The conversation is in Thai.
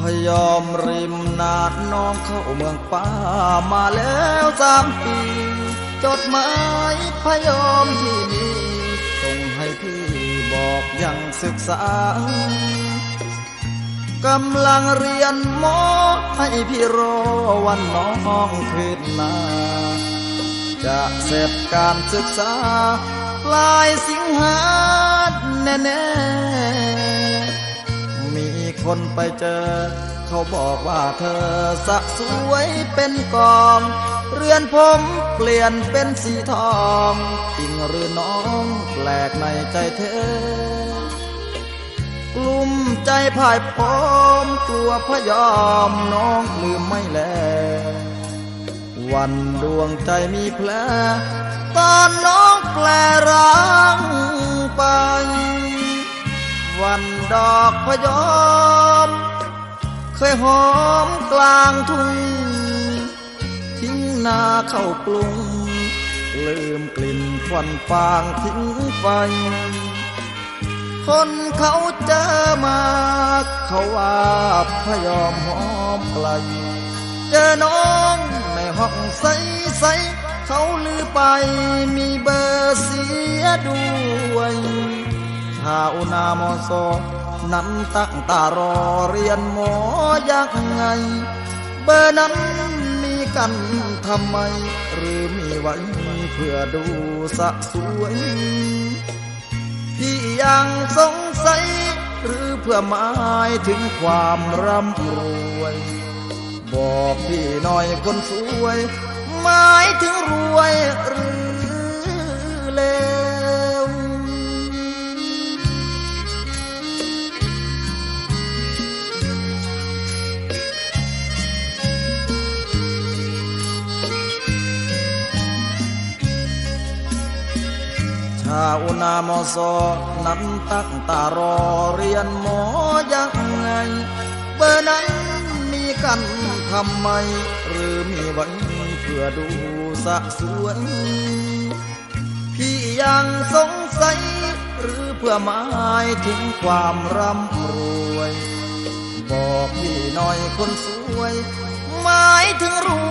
พยอมริมนาดน้องเข้าเมืองป้ามาแล้วสามปี จดหมายพยอมที่นี่ส่งให้พี่บอกยังศึกษากำลังเรียนหมอให้พี่รอวันน้องคืนนาจะเสร็จการศึกษา ปลายสิงหาแน่ๆมี คนไปเจอ เขาบอกว่าเธอสะสวยเป็นกอง เรือนผมเปลี่ยนเป็นสีทองจริงหรือน้องแปลกในใจเธอกลุ่มใจพ่ายพร้อมกลัวพยอมน้องลืมไม่แล วันดวงใจมีแผลตอนน้องแปลร้างไป วันดอกพยอม เคยหอมกลางทุ่ง ทิ้งนาเข้ากรุงลืมกลิ่นควันฟางทิ้งไป คนเขาเจอมาเขาว่าพยอมหอมไกล เจอน้องในห้องใสใสเขาลือไปมีเบอร์เสียด้วยชาวนามอซอ นั้นตั้งตารอเรียนหมอยังไง เบอร์นั้นมีกันทำไม หรือมีไว้เพื่อดูสะสวยพี่ยังสงสัย หรือเพื่อหมายถึงความร่ำรวย บอกพี่หน่อยคนสวย หมายถึงรวยหรือ ชาวหนามอซอนั้นตั้งตารอเรียนหมอยังไง เบอร์นั้นมีกันทำไม หรือมีไว้เพื่อดูสะสวยพี่ยังสงสัย หรือเพื่อหมายถึงความร่ำรวย บอกพี่หน่อยคนสวย หมายถึงรวย